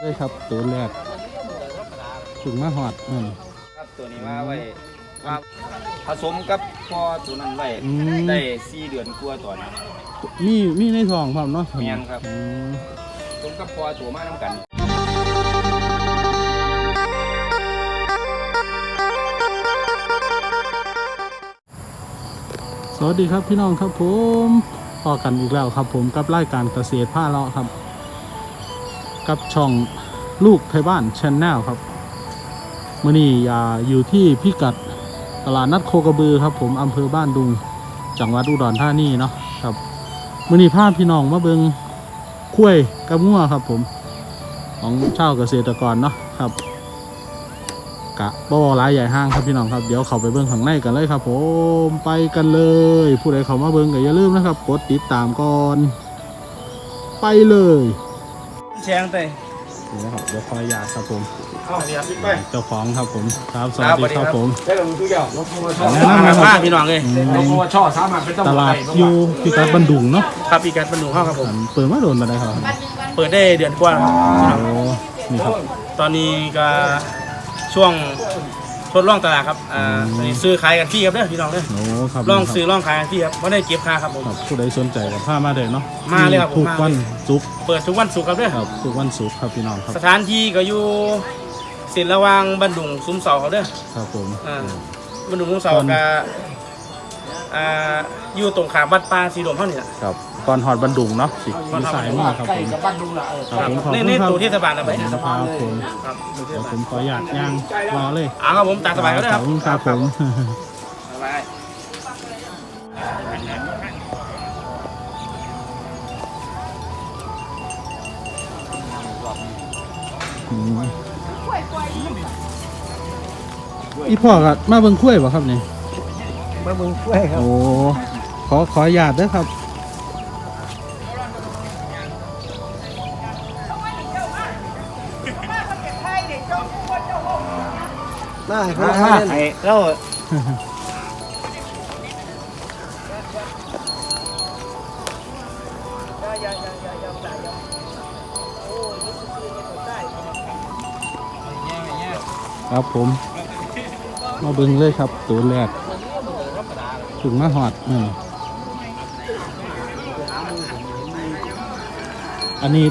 เลยครับตัวแรกถึงมาหอดอืมครับตัวนี้ว่าไว้ว่าผสมกับพ่อตัวนั้นไว้อืมได้สี่เดือนกว่าตอนนี้มีมีในท้องพร้อมเนาะแม่นครับอืมผสมกับพ่อตัวมาน้ำกัน สวัสดีครับพี่น้องครับผมพอกันอีกแล้วครับผมกับรายการเกษตรผ้าเลาะครับ กับช่องลูกไทยบ้านชนแนลครับมื่อนี้อ่าอยู่ที่พิกัดตลาดนัดโคกระบือครับ ผมอำเภอบ้านดุง จังหวัดอุดรธานีเนาะครับมื่อนี้พาพพี่น้องมาเบิงคุ้ยกับงัวครับ ผมของชาวเกษตรกรเนาะครับ กะบ่หลายใหญ่ห้างครับพี่น้องครับเดี๋ยวเขาไปเบิ่งข้างในกันเลยครับ ผมไปกันเลย ผู้ใดเขามาเบิ่งก็อย่าลืมนะครับ กดติดตามก่อน ไปเลย แชงไปนี่นะครับเดี๋ยวคอยยาครับผมเอาเดี๋ยวพี่ไปเจ้าของครับผมครับสวัสดีครับผมได้ลงทุกอย่างรถทัวร์ชอบแนะนำนะครับมาพี่น้องเลยอืรถมทัวร์ชอบสามารถเป็นต้องตลาดอยู่พิกัดบันดุงเนาะครับพี่การบรรลุเข้าครับผมอันเปิดมาโดนมาได้ครับ เปิดได้เดือนกว่าแล้วครับพี่น้องโอ้นี่ครับ ตอนนี้ก็ช่วง ทดลองตลาดครับอ่าอืมตอนนี้ซื้อขายกันฟรีครับเด้อพี่น้องเด้อโอ้ครับลองซื้อลองขายกันฟรีครับไม่ได้เก็บค่าครับผม ครับผู้ใดสนใจกับผ้ามาเลยเนาะมาเลยครับผมทุกมาวันศุกร์เปิดทุกวันศุกร์ครับเด้อครับทุกวันศุกร์ครับพี่น้องครับสถานที่ก็อยู่เส้นระหว่างบันดุงซุ้มเสาครับเด้อ ครับผมอ่า บันดุงซุ้มเสาก็อ่าอยู่ตรงขามวัดป่าสีดมเท่านี้แหละครับ ก่อนหอดบันดุงเนาะสิก่อนมีฮอดสายมากครับใกล้ผมกับบ้านลุงละเออครับผมขอบนี่คุณนี่ครับ ตัวเทศบาลนะไปครับผมครับตัวเทศเดี๋ยวบาผลมขออนุญาตย่างรอเลยอ่าครับผมตามสบายก็ได้ขคอรับบคุณครับผมสบายอืมอีพ่อกับมาเบิ่งคุ้วยบ่ครับนี่มาเบิ่งกล้วยครับโอ้ขอขออนุญาตเด้อครับ น่าให้คนไทยเล่นไอ้แล้วครับผม มาเบิ่งเลยครับ ตัวแรกถึงมาหอดอืมอันนี้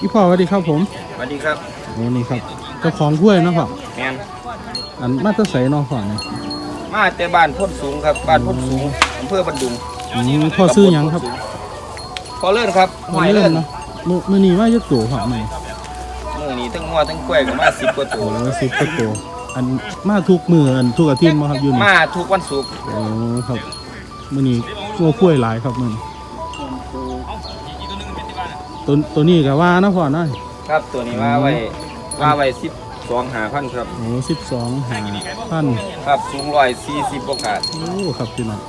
อีพ่อสวัสดีครับผมสวัสดีครับโอ้นี่ครับเจ้าของถ้วยเนาะพ่อแมนอันมาแตะใสเนาะพ่อเนี่ยมาแต่บ้านพ้นสูงครับบ้านพ้นสูงอำเภอบันดุงอืมพ่อซื้อหยังครับพอเลื่อนครับหวัอนยนี้เลื่เล่อนนเนาะมือมือนี้ว่าจะตัวพ่อไหมมือนี้ทั้งงัวทั้งกล้วยก็มาสิบกว่าตัโอ้วสิบกว่าตัวอันมาทุกมืออันทุกอาทิตย์มาครับอยู่นี่มาทุกวันศุกร์โอ้ครับมือนี้ตัวกล้วยหลายครับมือนี้ตัวตัวนี้ก็ว่านะพ่อเนาะ ครับตัวนี้ว่าไว้ว่าไว้สิบ สองหาพันครับ โอ้สิบสองหาพันครับสูงร้อยสี่สิบกว่าขาดโอ้ครับพี่น้อง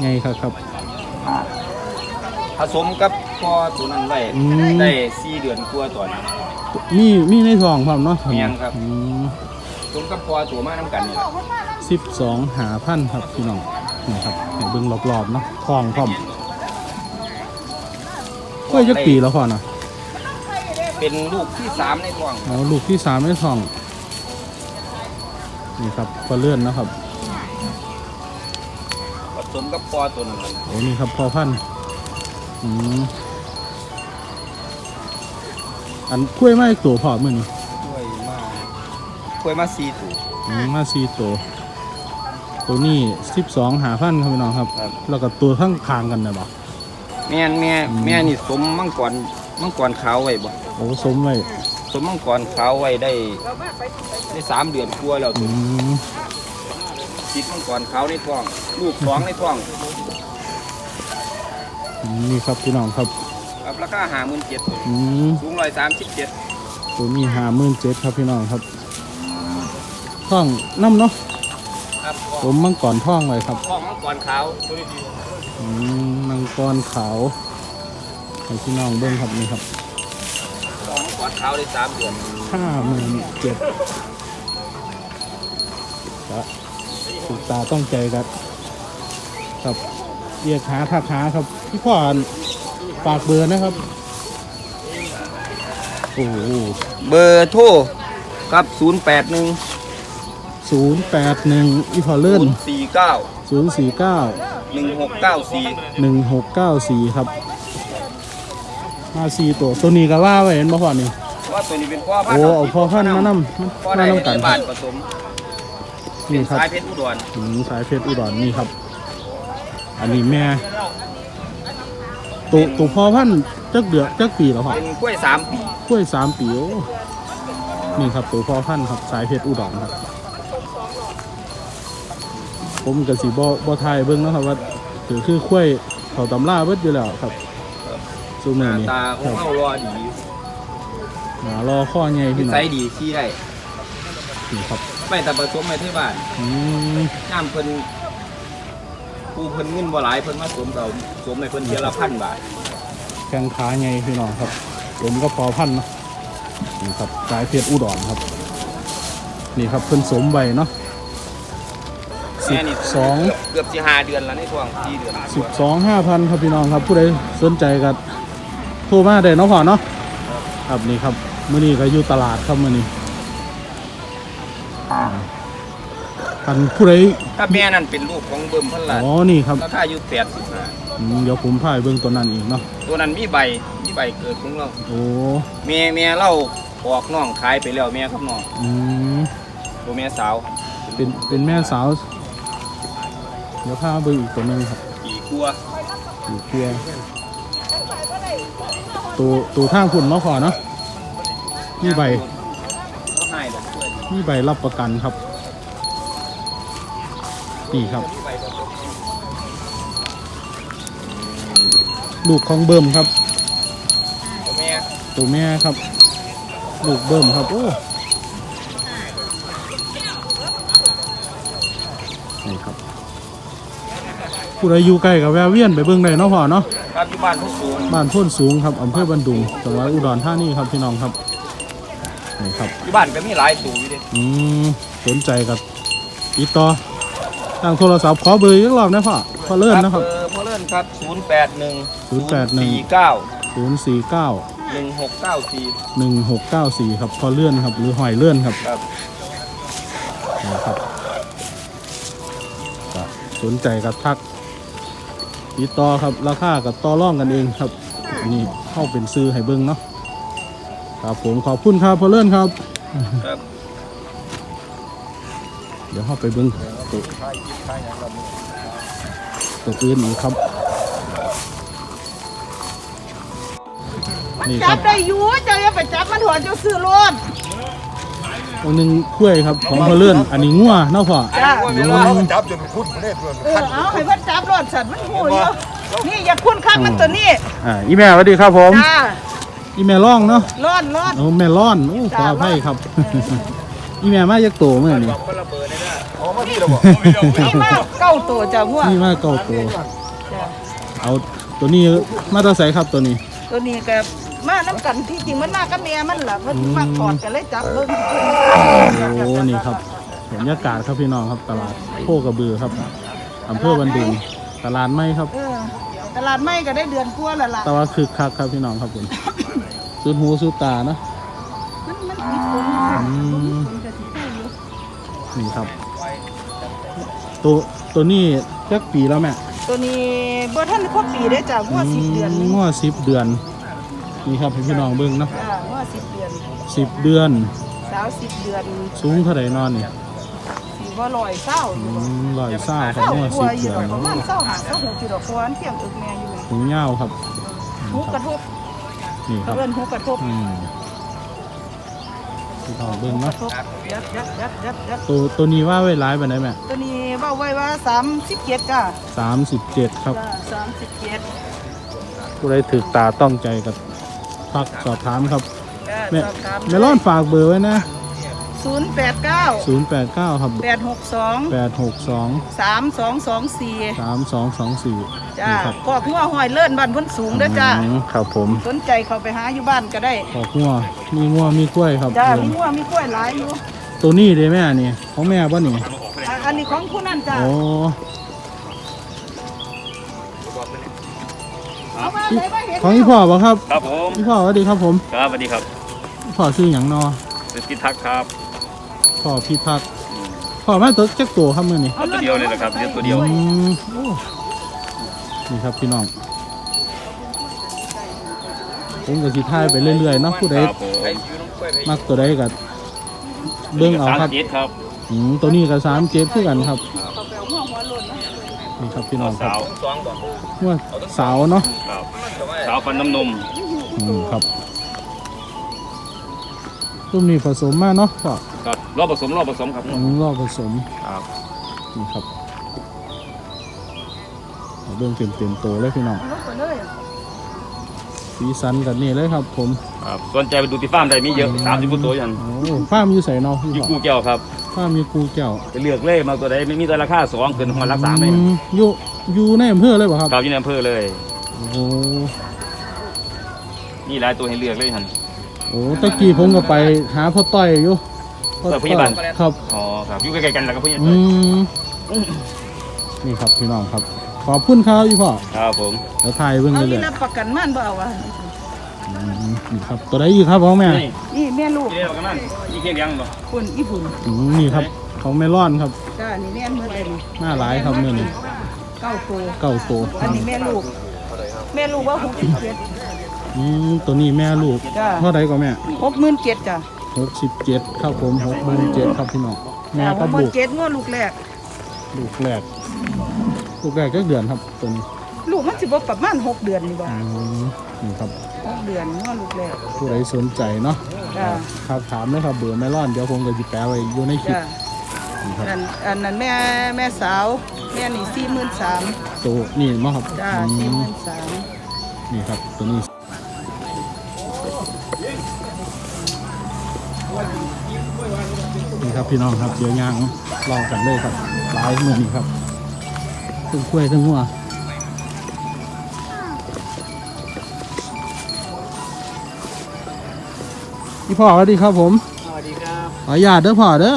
ไงครับครับ ผสมกับพ่อตัวนั้นไว้อืม ได้สี่เดือนกว่าตอนนี้ มีมีในท้องพร้อมเนาะแม่นครับอืมผสมกับพ่อตัวมาน้ำกันนี่แหละสิบสองหาพันครับพี่น้องนี่ครับให้เบิ่งรอบๆเนาะท้องพร้อมกล้วยจักปีแล้วพ่อเนาะ เป็นลูกที่สามในท้องอ๋อลูกที่สามในท้อง นี่ครับพอเลื่อนนะครับผสมกับพ่อตัวนั้นโอ้นี่ครับพอพันธุ์อืมอันกล้วยไม้ตัวพอมือนี่กล้วยมาล้วยมาสี่ตัวอืมมาสี่ตัวตัวนี้สิบสองหาพันครับพี่น้องครับครับแล้วก็ตัวข้างคางกันนะบ่แม่นแม่อืมแม่นี่สมมังกรมังกรขาวไว้บ่ โอ้สมไว้สมมังกรขาวไว้ได้ได้สามเดือนกว่าแล้วอืมติดมังกรขาวในท้อง ลูกสองในท้องอืมนี่ครับพี่น้องครับครับราคาหาหมื่นเจ็ดอืมสูงร้อยสามสิบเจ็ดตัวนี้หาหมื่นเจ็ดครับพี่น้องครับท่องน้ำเนาะครับผมมังกรท่องไว้ครับ ท้องมังกรขาวอืมมังกรขาวให้พี่น้องเบิ้งครับนี่ครับท้องมังกรขาวได้สามเดือนห้าหมื่นเจ็ดครับถูกตาต้องใจครับครับเรียกหาทักหาครับพี่พ่อฝากเบอร์นะครับโอ้โหเบอร์โทรครับ081ศูนย์แปดหนึ่งอีพอเลื่อน049ศูนย์สี่เก้า1694หนึ่งหกเก้าสี่ครับมาสี่ตัวตัวนี้ก็ว่าไว้เห็นบ่พอนี่ ว่าตัวนี้เป็นพ่อพันโอ้ธุ์เอาพอพันธุ์มานำพ่อมาได้นำกันในคบ้ารับนผสมนี่ครับสายเพชรอุดรอืมสายเพชรอุดรนี่ครับ อันนี้แม่ตัวตัวพ่อพันธุ์จักเดือนจักปีแล้วพ่อเป็นกล้วย3ปีกล้วยสามปีโอ้นี่ครับตัวพ่อพันธุ์ครับ สายเพชรอุดรครับ ผมกับสีบอบอไทยเบิ้งเนาะครับว่าถือคือกล้วยเขาตำล่าเบิดอยู่แล้วครับซูหเมอน้าร์นี่ตาขคองรับเฮารอดี หมารอข้อใหญ่นิพี่น้อสังยดีขี้ได้นี่ครับไปแต่ผสมไปที่บ้านอืมย่ามเพิ่นผู้เพิ่นเงินบ่หลายเพิ่นมาสวมเราสวมให้เพิ่นเดือนละพันบาทแข้งขาใหญ่พี่น้องครับ ผมก็พอพันธุ์เนาะนี่ครับสายเพชรอุดรครับ นี่ครับเพิ่นสมใบเนาะสิแม่บนี่สอง เกือบสิห้าเดือนแล้วในช่วง4เดือนสิบสองห้าพันครับพี่น้องครับผู้ใดสนใจก็โทรมาได้เนาะพ่อเนาะครับนี่ครับ มื้อนี้ก็อยู่ตลาดครับมื้อนี้อ่าอันผู้ใดถ้าแม่นั่นเป็นลูกของเบิ่มเพิ่นล่ะอ๋อนี่ครับราคาอยู่85อืมเดี๋ยวผมพาไปเบิ่งตัวนั้นอีกเนาะตัวนั้นมีใบมีใบเกิดของเราโอ้แม่แม่เราออกน้องขายไปแล้วแม่ครับน้องอืมตัวแม่สาวเป็นเป็นแม่สาว เดี๋ยวพาไปอีกตัวหนึงครับปีกลัวอยู่เพียตัวตัวทางคุณมาขอเนาะ มีใบก็ให้ดอกกล้วยมีใบรับประกันครับ นี่ครับมีใบผสมลูกของเบิ่มครับตัวแม่ตัวแม่ครับ ลูกเบิ่มครับ โอ้นี่ครับผู้ใดอยู่ใกล้กับแวะเวียนไปเบิ่งได้เนาะพ่อเนาะครับอยู่บ้านผู้สูงบ้านโพ้นสูงครับอำเภอบันดุงจังหวัดอุดรธานีครับพี่น้องครับ นี่ครับ อยู่บ้านก็มีหลายตัวอยู่เดิอืมสนใจกับติดต่อทางโทรศัพท์ขอเบอร์อีกรอบนะพ่อพ่อเลื่อนนะครับเบอร์พ่อเลื่อนครับ 0 8 1 081 4 9 0 4 9 1 6 9 4 1 6 9 4 ครับพ่อเลื่อนครับ หรือหอยเลื่อนครับครับ นะครับก็สนใจกับทักติดต่อครับราคากับต่อร่องกันเองครับ นี่เข้าเป็นซื้อให้เบิ้งเนาะ ครับผมขอบคุณครับพ่อเลื่อนครับครับ เดี๋ยวเข้าไปเบิ้งตัวตัวอื่นอีกครับ นี่คจัรับบได้อยู่เจ้าอย่าไปจับมันหัวเจ้าซื้อรถอันหนึงกล้วยครับของพ่อเลื่อนอันนี้งัวเนาะพ่อจ้าอืมจับจนคุ้นไม่ได้เพื่อนเออเอาให้เพิ่นจับรถสัตว์มันหูอยู่นี่อย่าคุ้นข้างมันตัวนี้อ่าอีแม่สวัสดีครับผม จ้า อีแม่ร่องเนาะร้อนร้อน โอ้แม่ร้อนโอ้ขออภัยครับ อีแม่มาจากโตเมื่อนี่คนละเบอร์ได้ด้วยอ๋อมาที่เราบอกนี่มากเก้าตัวจ้าหัวนี่มาเก่าโตจ้าเอาตัวนี้มาตาใสครับตัวนี้ ตัวนี้ก็มาน้ำกันที่จริงมันมากับแม่มันล่ะเพิ่นมาถอดกันเลยจับเบิ่งโอ้นี่ครับบรรยากาศครับพี่น้องครับตลาดโคกระบือครับอำเภอบันดุงตลาดไม่ครับ เออตลาดไม่ก็ได้เดือนกว่าแล้วล่ะ แต่ว่าคึกคักครับพี่น้องครับผม สุดหูสุดตาเนาะมันมันมีผลอืมผลก็สิใช่อยู่นี่ครับ ตัวตัวนี้จักปีแล้วแม่ตัวนี้บ่ทันครบปีได้จ้าหัวสิบเดือนหนึงง้อสิบเดือน นี่ครับให้พี่น้องเบิ้งเนาะจ้าหัวสิบเดือนสิบเดือน สาวสิบเดือนสูงเท่าไหร่นอนนี่สีว่าลอยเศร้าออืยู่บ่มลอยซ่าครับเศร้าง้อกลัสิวบอเดืยู่อนดอกประมาณเศร้าหาเศร้าหกจุดดอกเพราะว่าเที่ยงอึกแม่อยู่หูเงาวครับ หูกระทบ นี่ครับเอื้อนหูกระทบอืมพี่น้องเบิ้งกเนาะระทบยัดยัดยัดยัดยัดตัวตัวนี้ว่าไว้ร้ายไปไหนใดแม่ตัวนี้เบ้าไว้ว่าสามสิบเจ็ดจ้าสามสิบเจ็ดครับจ้าสามสิบเจ็ดผู้ใดถือตาต้องใจกับพักสอบถามครับจ้าแม่สอบถามเมลอนฝากเบอร์ไว้นะ ศูนย์แปดเก้า089 ครับ แปดหกสอง862 สามสองสองสี่3224 จ้านี่ครับกอกหัวหอยเลื่อนบ้านพ้นสูงเด้อจ้าอืมครับผมสนใจเขาไปหาอยู่บ้านก็ได้ ขอกงัวมีงัวมีกล้วยครับจ้าเออมีหัวมีกล้วยหลายอยู่ตัวนี้เด้แม่นี่ของแม่ป่ะนี่อะอันนี้ของผู้นั่นจ้าโอ้เอามาเลยมาเห็นของพี่พ่อป่ะครับครับผมพี่พ่อสวัสดีครับผมครับสวัสดีครับพ่อชื่อหยังเนอเป็นพิทักษ์ครับพ่อพิทักษ์พ่อมาตัวจักตัวครับมื้อนี้เอาตัวเดียวเลยนะครับเดียวตัวเดียวอืมโอ้ นี่ครับพี่น้อง ผมก็สิถ่ายไปเรื่อยๆเนาะผู้ใดครับผมมักตัวใดก็เบิ่งเอาครับสมจ็ดครับอืมตัวนี้ก็สามเจ็ดคือกันครับเขาไปเอาหัวหัวหล่นนะนี่ครับพี่น้องครัสาบวว่าสาวเนาะครับสาวฟันน้ำนมอืมครับรุ่มนี้ผสมมาเนาะพ่อครับรอบผสมรอบผสมครับ อืมรอบผสมครับ นี่ครับ เอาเบิ่งเต็มเต็มๆโตเลยพี่น้องลงไปเลยสีสันกันนี่เลยครับ ผมครับสนใจไปดูที่ฟาร์มได้มีเยอะสามสิบตัวยันโอ้ฟาร์มอยู่ใส่เนาะพี่อยู่พ่อกูแก้วครับฟาร์มอยู่กูแก้วจะเลือกเล่มาตัวใดไม่มีตัวราคาสองเกินหัวรักสามเลยอืมอยู่อยู่ในอำเภอเลยเปล่ะครับครับอยู่ในอำเภอเลยโอ้โหนี่หลายตัวให้เลือกเลยหันโอ้ตะกี้ผมก็ไปหาพ่อต้อยอยู่เปิดพยาบาลครับอ๋อครับอยู่ใกล้ๆกันแล้วก็พี่อืมนี่ครับพี่น้องครับ ขอบคุณครับพี่พ่อครับผมเดี๋ยวถ่ายเบิ่งเอาเลยเลนี่ยรับประกันม่านบ่เอาวะอืมนี่ครับตัวใดอีกครับพ่อแม่นี่นี่แม่ลูกที่เดียวกันนั่นนี่เคียงเลี้ยงบ่คนญี่ปุ่นอืมนี่ครับของเมลอนครับจ้านี่แม่นเมื่อไรนี่หน้าหลายครับเนี่ยนี่เก้าตัวเก้าตัวอันนี้แม่ลูก แม่ลูกว่าหกสิบเจ็ด อืมตัวนี้แม่ลูกจ้าเท่าไรก็แม่หกหมื่นเจ็ดจ้ะหกสิบเจ็ดครับผมหกหมื่นเจ็ดครับพี่น้องแม่หก็กหมื่ลูนกเจ็ดงวดลูกแรกลูกแรก ลูกแรกก็เดือนครับตัวนี้ลูกมันสิบ่ประมาณหกเดือนนี่บ่อืมนี่ครับหกเดือนงวดลูกแรกผู้ใดสนใจเนาะจ้าครับถามเลยครับเบอร์เมลอนเดี๋ยวผมก็จะแปะไว้อยู่ในคลิปจ้านี่ครับอันอันนั้นแม่แม่สาว แม่นี่สี่หมื่นสามตัวนี่มั้งครับจ้าอืสี่หมมื่นสามนี่ครับตัวนี้นี่ครับพี่น้องครับเดี๋ยวยางรอกันเลยครับหลายมือนี่ครับ ทั้งกล้วยทั้งหัวพี่พ่อสวัสดีครับผมสวัสดีครับขออนุญาตเด้อพ่อเด้อ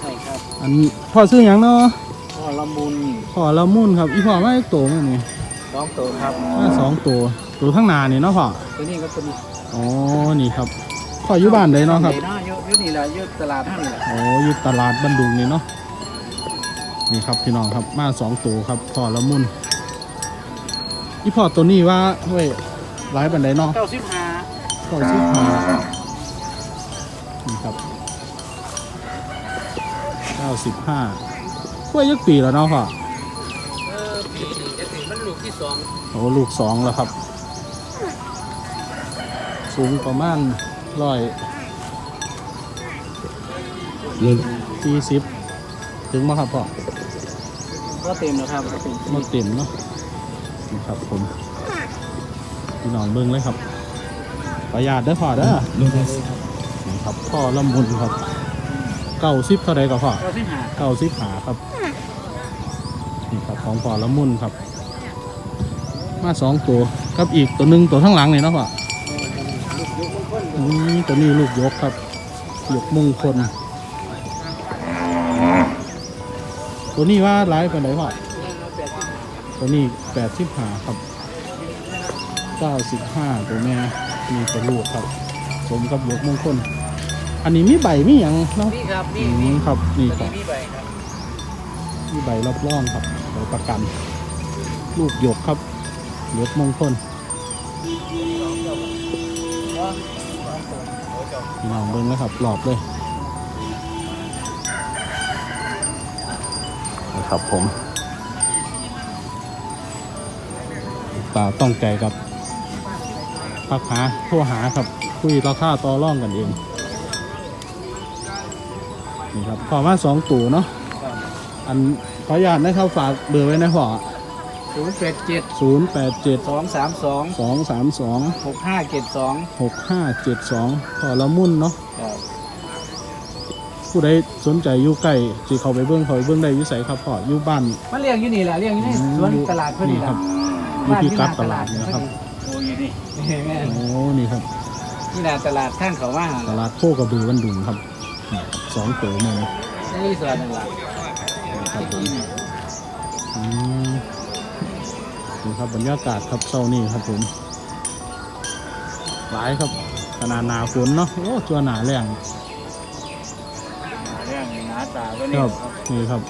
ใช่ครับ อันพ่อซื้อหยังเนาะพ่อละมุนพ่อละมุนครับอีพ่อไม่โตมั้นี่น้องตัวครับ มาสองตัวตัวข้างหน้านี่เนาะพ่อตัวนี้ก็ตัวนี้อ๋อนี่ครับพ่ออยู่บ้านใดเนาะครับเนาะยุยุนี่แหละยุตลาดท่านนี่แหละอ๋ออยู่ตลาดบันดุงนี่เนาะ นี่ครับพี่น้องครับมาสองตัวครับพ่อละมุนอีพ่อตัวนี้ว่าเฮ้ยร้ายบันไดเนาะเก้าสิบห้าก็สิบห้านี่ครับเก้าสิบห้ากล้วยยักปีแล้วเนาะพ่อเออปีนี้จะถึงมันลูกที่สองโอ้ลูกสองแล้วครับ สูงประมาณร้อยสี่สิบถึงมาครับพ่อ ก็เต็มแล้วครับก็เต็มมาเต็มเนาะนี่ครับผมพี่น้องเบิ้งเลยครับ ประหยัดเด้อพ่อเด้อนี่ครับพ่อละมุนครับเก้าสิบเท่าไรก็พ่อเก้าสิบห้าเก้าสิบหาครับนี่ครับของพ่อละมุนครับ มาสองตัวกับอีกตัวหนึ่งตัวข้างหลังนี่เนาะพ่ออืมตัวนี้ลูกยกครับยกมงคล ตัวนี้ว่าร้ายไปไหนใดพ่อตัวนี้แปดสิบห้าครับเก้าสิบห้าตัวแม่มีตัวลูกครับสมกับยกมงคล อันนี้มีใบมีอย่างเนาะนี่ครับอืนี่มครับนี่ครับนี่ใบครับมีใบรับรองครับใบประกัน ลูกหยกครับยกมงคลพี่น้องเบิ้งนะครับหลอบเลย ครับผมตาต้องใจครับพักหาโทรหาครับ คุยราคาต่อร่องกันเอง นี่ครับขอมาสองตู่เนาะอันขออนุญาตนะครับฝากเบอร์ไว้นะพ่อศูนย์แปดเจ็ดศูนย์แปดเจ็ดสองสามสองสองสามสองหกห้าเจ็ดสองหกห้าเจ็ดสองพอละมุ่นเนาะครับ ผู้ใดสนใจอยู่ใกล้จีเขาไปเบื้องเขาไปเบื้องได้อวิสัยครับพ่ออยู่บ้าน มาเลี้ยงอยู่นี่แหละเลี้ยงอยู่นี่สวนตลาดเพื่อนนี่นี่คครัรับบอยู่ที่กัดตลาดนี่นะครับโอ้ยนี่แม่โอ้นี่ครับ นี่แหละตลาดข้างเขาว่าตลาดโคกระบือบันดุงครับนี่ครับสองตัวเมืองนี่สวนตลาดครับผมอืมนี่ครับบรรยากาศครับเช้านี้ครับผมหลายครับขนาดหนาฝนเนาะโอ้จัวหนาแรงเรื่องหน้าตาก็คนี่รับนี่ครับ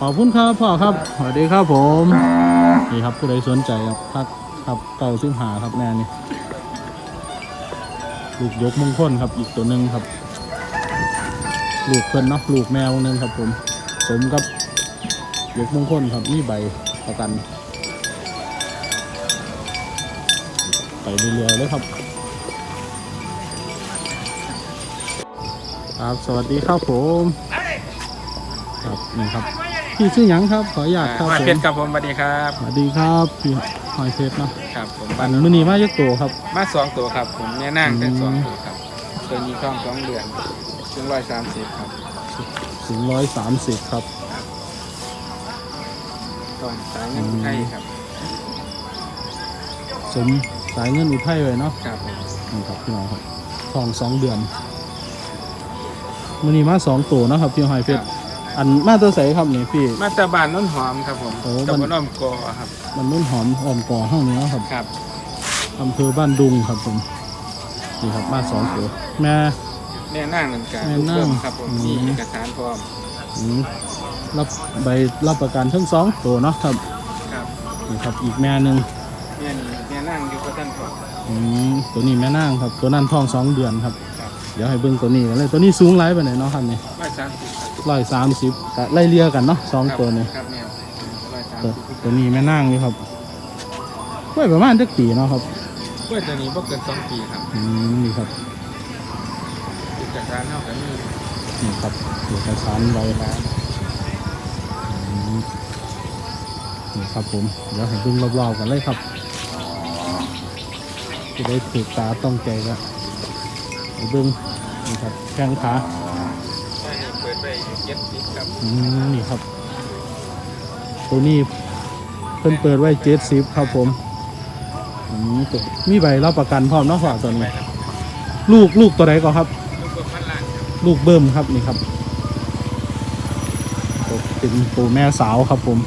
ขอบคุณครับพ่อครับสวัสดีครับผมนี่ครับผู้ใดสนใจครับพักครับเก่าซึ่งหาครับแม่นี่ลูกยกมงคลครับอีกตัวหนึ่งครับ ลูกเพิ่นเนาะลูกแมวหนึ่งครับ ผมสมกับยกมงคลครับนี่ใบประกัน ไปเรื่อยๆเลยครับ ครับสวัสดีครับผมครับนี่ครับพี่ชื่อหยังครับขออนุญาตครับมาผมเพชรครับผมสวัสดีครับ สวัสดีครับพี่หอยเพชรเนาะครับ ผมปันมือนีมาเยอะตัวครับ มาสองตัวครับ ผมแม่นั่งอืมเป็นสองตัวครับตัวนี้ท้องสองเดือนถึงร้อยสามสิบครับถึงร้อยสามสิบครับท้องสายเงินไทยครับสมสายเงินอุทัยไว้เนาะครับผมนี่ครับพี่น้องครับทองสองเดือน มือนีมาสองตัวเนาะครับพี่หอยเพชรอันมาตัวใสครับนี่พี่ มาตาบานน้นหอมครับผมโอ้ตะมันบนอ้อมกอครับ มันนุ่นหอมออมก่อห้องนี้เนาะครับครับ อำเภอบ้านดุงครับผมนี่ครับมาสองตัวแม่แม่นั่งนั่นกันแม่ลูกนั่งเพิ่มครับผมอืม มีเอกสารพร้อมอืมรับใบรับประกันทั้งสองตัวเนาะครับครับนี่ครับอีกแม่หนึ่งแม่นี่แม่นั่งอยู่กับท่านพร้อมอืมตัวนี้แม่นางครับ ตัวนั้นท้องสองเดือนครับครับเดี๋ยวให้เบิ่งตัวนี้กันเลยตัวนี้สูงไรไปไหนใดเนาะครับนี่ร้อยสามสิบครับร้อยสามสิบไล่เลียกันเนาะสองตัวนี้ครับแม่ร้อยสามตัวสิบตัวนี้แม่นางนี่ครับไว้ประมาณจักปีเนาะครับกล้วยตัวนี้บ่เกินสองปีครับอืมนี่ครับเอกสารเท่ากันนี่นี่ครับเอกสารใบลาอืมนี่ครับผม เดี๋ยวให้เบิ่งรอบๆกันเลยครับ จะได้ถูกตาต้องใจแล้วให้เบิ่ง นี่ครับแข้งขานี่เปิดไปเจ็ดสิบครับอืมนี่ครับ ตัวนี้เพิ่นเปิดไว้เจ็ดสิบครับผมอืมตัวมีใบรับประกันพร้อมเนาะฝากตัวนี้ลูกลูกตัวไหนก่อนครับ ลูกพันล้านครับลูกเบิ่มครับนี่ครับตัวเป็นตัวแม่สาวครับผม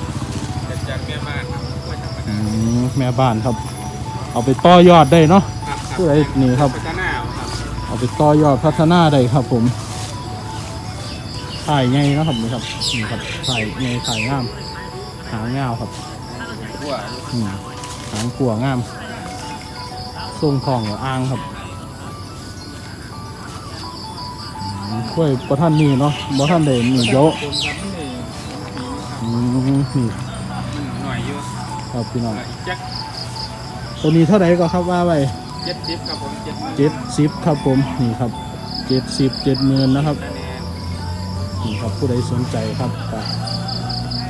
เกิดจากแม่บ้านครับกล้วยธรรมอืมแม่บ้านครับ เอาไปต่อยอดได้เนาะครับผู้ใดนี่ครับ พัฒนา เอาไปต่อยอดพัฒนาได้ครับผมถ่ายไงนาะครับนี่ครับนี่ครับถ่ายไงถ่ายงามหางยาวครับอืมหางกัวงามทรงทองกับอ่างครับอืมกล้วยประท่านนี่เนาะบ่ท่านเด่นนี่เยอะนี่ครับอืมนี่หน่อยอยู่ครับพี่น้องตัวนี้เท่าไหร่ก็ครับว่าไว้ เจ็ดสิบครับผมเจ็ดเจ็ดสิบครับผมนี่ครับเจ็ดสิบเจ็ดหมื่นนะครับคะแนนนี่ครับผู้ใดสนใจครับก็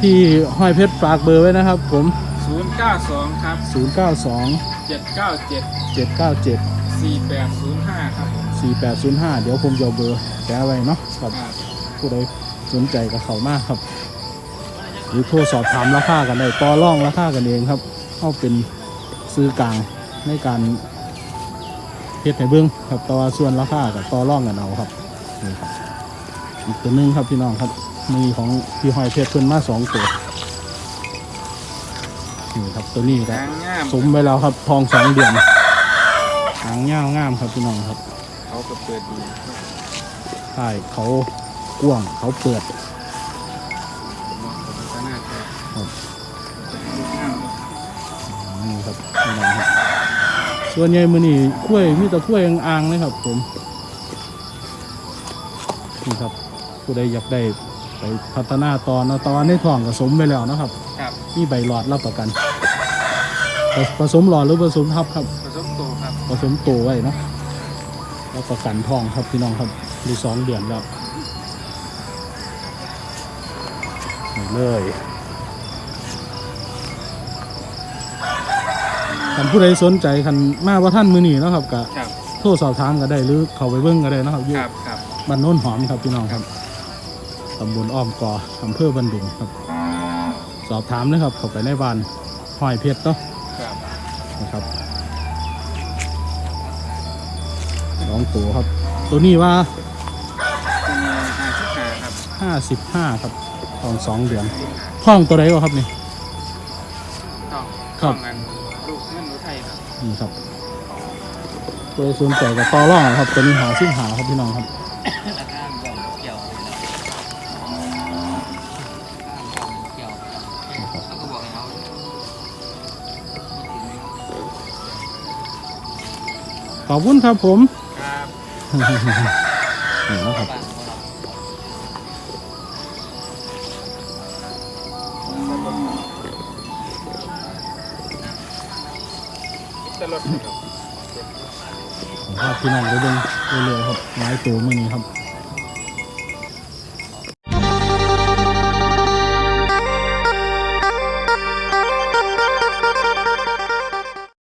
ที่ห้อยเพชรฝากเบอร์ไว้นะครับ ผมศูนย์เก้าสองครับ092เจ็ดเก้าเจ็ด797สี่แปดศูนย์ห้าครับผม4805เดี๋ยวผมจะเอาเบอร์แปะไว้เนาะครับครับผู้ใดสนใจกับเขามากครับ หรือโทรสอบถามราคากันได้ต่อรองราคากันเองครับเข้าเป็นซื้อกลางในการ เฮ็ดให้เบิ้งครับแต่ว่าส่วนราคากับต่อรองกันเอาครับนี่ครับอีกตัวหนึงครับพี่น้องครับมีของพี่หอยเพชรเพิ่นมาสองตัวนี่ครับตัวนี้ครับหางงามสมไปแล้วครับทองสองเดือนหางยาวงามครับพี่น้องครับ เขาก็เปิดดีใช่เขากว้างเขาเปิดเหมาะกับพัฒนาครับครับงามนี่ครับพี่น้องครับ ส่วนใหญ่มือนี่กล้วยมีแต่กล้วยอ่างๆเลยครับ ผมนี่ครับผู้ใดอยากได้ไปพัฒนาต่อเนาะตอนในท้องก็สมไปแล้วนะครับ ครับมีใบหลอดรับประกันผผสมหลอดหรือผสมทับครับ ผสมโตครับ ผสมตัวไว้เนาะรับประกันท้องครับพี่น้องครับดูสองเดือนแล้วนี่เลย คันผู้ใดสนใจคันมาว่าท่านมือนีเนาะครับกะครับโทรสอบถามก็ได้หรือเขาไปเบิ้งก็ได้เนาะครับอยู่ครับครับ บ้านโน้นหอมครับพี่น้องครับตำบลอ้อมกออำเภอบันดุงครับ สอบถามเลยครับ เข้าไปในบ้านห้อยเพชรเนาะครับ นะครับน้องตัวครับ ตัวนี้ว่าจะมีหาชุดหาครับห้าสิบห้าครับตอนสองเดือนท้องตัวไหนวะครับนี่ ต้องครับ ต้องอันลูกเงิ นรู้ไทยครับนี่ครับโดยสนใจกับต่อร่องครับตัวนี้หาซิ่งหาครับพี่น้องครับราคาย่อมเกี่ยวเลยนะเกี่ยวเขาก็บอกให้เขาขอบคุณครับผม ครับนี่นะครับ พี่น้องไปเบิ่งเรื่อยๆครับหลายตัวมื่อนี้ครับ